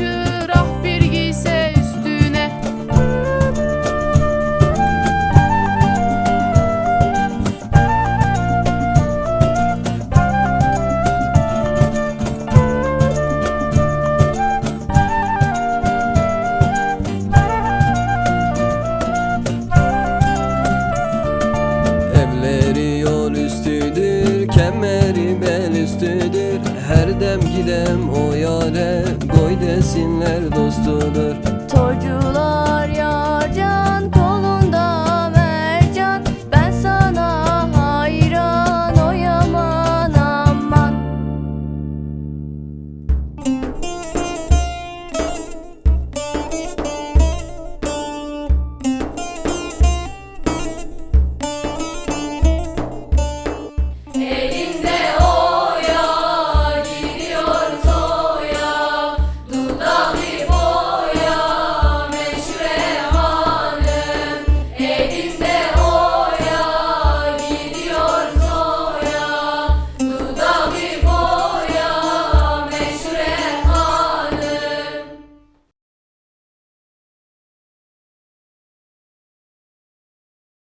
yakışır ah bir giyse üstüne. Evleri yol üstüdür, kemeri bel üstüdür. Her dem gidem o yare. Goy desinler dostudur